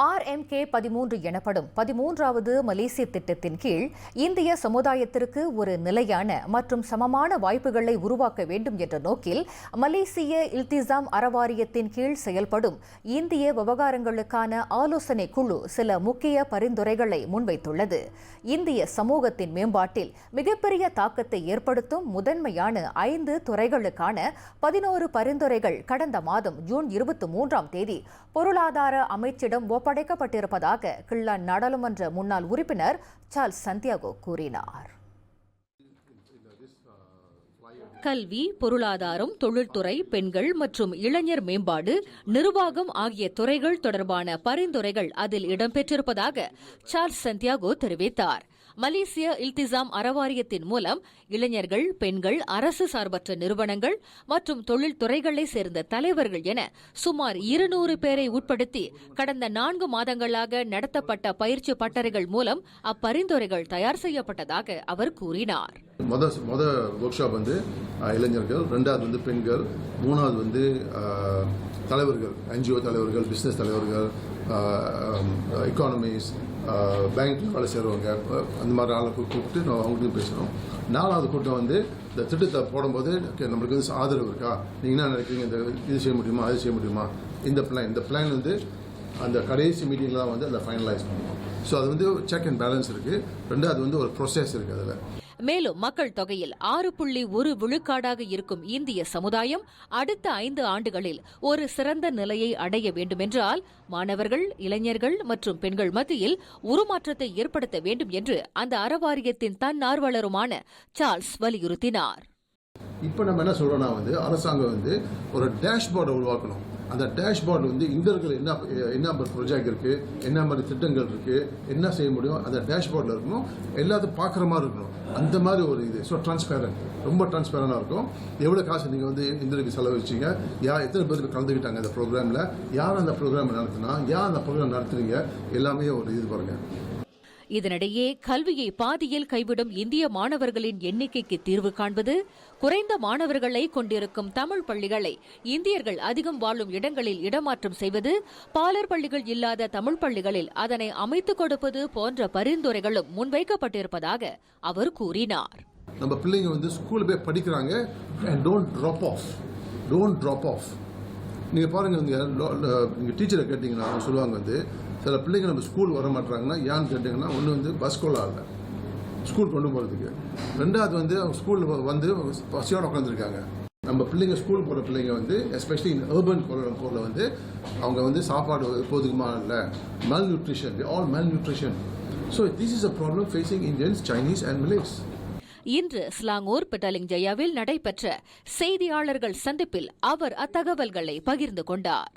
RMK பதிமூன்று எனப்படும் பதிமூன்றாவது மலேசிய திட்டத்தின் கீழ் இந்திய சமுதாயத்திற்கு ஒரு நிலையான மற்றும் சமமான வாய்ப்புகளை உருவாக்க வேண்டும் என்ற நோக்கில் மலேசிய இல்திசாம் அறவாரியத்தின் கீழ் செயல்படும் இந்திய விவகாரங்களுக்கான ஆலோசனை குழு சில முக்கிய பரிந்துரைகளை முன்வைத்துள்ளது. இந்திய சமூகத்தின் மேம்பாட்டில் மிகப்பெரிய தாக்கத்தை ஏற்படுத்தும் முதன்மையான ஐந்து துறைகளுக்கான பதினோரு பரிந்துரைகள் கடந்த மாதம் ஜூன் இருபத்தி மூன்றாம் தேதி பொருளாதார அமைச்சிடம் ஒப்படைக்கப்பட்டிருப்பதாக கிள்ளான் நாடாளுமன்ற முன்னாள் உறுப்பினர் சார்ல்ஸ் சந்தியாகோ கூறினார். கல்வி பொருளாதாரம் தொழில்துறை பெண்கள் மற்றும் இளைஞர் மேம்பாடு நிர்வாகம் ஆகிய துறைகள் தொடர்பான பரிந்துரைகள் அதில் இடம்பெற்றிருப்பதாக சார்ல்ஸ் சந்தியாகோ தெரிவித்தார். மலேசிய இல்திசாம் அறவாரியத்தின் மூலம் இளைஞர்கள் பெண்கள் அரசு சார்பற்ற நிறுவனங்கள் மற்றும் தொழில்துறைகளை சேர்ந்த தலைவர்கள் என சுமார் இருநூறு பேரை உட்படுத்தி கடந்த நான்கு மாதங்களாக நடத்தப்பட்ட பயிற்சி பட்டறைகள் மூலம் அப்பரிந்துரைகள் தயார் செய்யப்பட்டதாக அவர் கூறினார். மொத மொத ஒர்க் ஷாப் வந்து இளைஞர்கள் ரெண்டாவது வந்து பெண்கள் மூணாவது வந்து தலைவர்கள் என்ஜிஓ தலைவர்கள் பிஸ்னஸ் தலைவர்கள் எக்கானமிஸ் பேங்க்ல வேலை செய்கிறவங்க அந்த மாதிரி ஆளை கூப்பிட்டு நம்ம அவங்ககிட்ட பேசுகிறோம் நாலாவது கூட்டம் வந்து இந்த திட்டத்தை போடும்போது நம்மளுக்கு வந்து ஆதரவு இருக்கா? நீங்கள் என்ன நினைக்கிறீங்க? இந்த இது செய்ய முடியுமா? அது செய்ய முடியுமா? இந்த பிளான் இந்த பிளான் வந்து அந்த கடைசி மீட்டிங்கில் தான் வந்து அதை ஃபைனலைஸ் பண்ணுவோம். ஸோ அது வந்து செக் அண்ட் பேலன்ஸ் இருக்குது ரெண்டாவது வந்து ஒரு ப்ரொசஸ் இருக்குது அதில். மேலும் மக்கள் தொகையில் ஆறு புள்ளி ஒரு விழுக்காடாக இருக்கும் இந்திய சமுதாயம் அடுத்த ஐந்து ஆண்டுகளில் ஒரு சிறந்த நிலையை அடைய வேண்டுமென்றால் மாணவர்கள் இளைஞர்கள் மற்றும் பெண்கள் மத்தியில் உருமாற்றத்தை ஏற்படுத்த வேண்டும் என்று அந்த அறவாரியத்தின் தன்னார்வலருமான சார்ல்ஸ் வலியுறுத்தினார். இப்போ நம்ம என்ன சொல்றோம்னா வந்து அரசாங்கம் வந்து ஒரு டேஷ்போர்டை உருவாக்கணும். அந்த டேஷ்போர்டு வந்து இந்தியர்கள் என்ன என்ன ப்ரொஜெக்ட் இருக்குது என்ன மாதிரி திட்டங்கள் இருக்குது என்ன செய்ய முடியும் அந்த டேஷ்போர்டில் இருக்கணும் எல்லாத்தையும் பார்க்குற மாதிரி இருக்கணும். அந்த மாதிரி ஒரு இது. ஸோ டிரான்ஸ்பேரண்ட் ரொம்ப டிரான்ஸ்பேரண்டாக இருக்கும். எவ்வளோ காசு நீங்கள் வந்து இந்தியருக்கு செலவழிச்சீங்க? யார் எத்தனை பேருக்கு கலந்துக்கிட்டாங்க அந்த ப்ரோக்ராமில் யார் அந்த ப்ரோக்ராம் நடத்தினா? யார் அந்த ப்ரோக்ராம் நடத்துறீங்க? எல்லாமே ஒரு இது பாருங்கள் இதனிடையே கல்வியை பாதியில் கைவிடும் இந்திய மாணவர்களின் எண்ணிக்கைக்கு தீர்வு காண்பது குறைந்த மாணவர்களை கொண்டிருக்கும் தமிழ் பள்ளிகளை இந்தியர்கள் அதிகம் வாழும் இடங்களில் இடமாற்றம் செய்வது பாலர் பள்ளிகள் இல்லாத தமிழ் பள்ளிகளில் அதனை அமைத்துக் கொடுப்பது போன்ற பரிந்துரைகளும் முன்வைக்கப்பட்டிருப்பதாக அவர் கூறினார். நம்ம பிள்ளைங்க வந்து ஸ்கூலில் போய் படிக்கிறாங்க and don't drop off don't drop off நீங்கள் பாருங்கள் நீங்கள் டீச்சரை கேட்டிங்கன்னா அவங்க சொல்லுவாங்க வந்து சில பிள்ளைங்க நம்ம ஸ்கூல் வர மாட்டாங்கன்னா ஏன்னு கேட்டிங்கன்னா ஒன்று வந்து பஸ் கோலா ஸ்கூல் கொண்டு போகிறதுக்கு ரெண்டாவது வந்து அவங்க ஸ்கூலில் வந்து பசியோடு உட்காந்துருக்காங்க நம்ம பிள்ளைங்க ஸ்கூல் போகிற பிள்ளைங்க வந்து எஸ்பெஷலி இந்த அர்பன் கோலில் வந்து அவங்க வந்து சாப்பாடு போதுமா இல்லை? Malnutrition all malnutrition so this is a problem facing Indians Chinese and Malays இன்று ஸ்லாங்கூர் பெட்டலிங் ஜெயாவில் நடைபெற்ற செய்தியாளர்கள் சந்திப்பில் அவர் அத்தகவல்களை பகிர்ந்து கொண்டார்.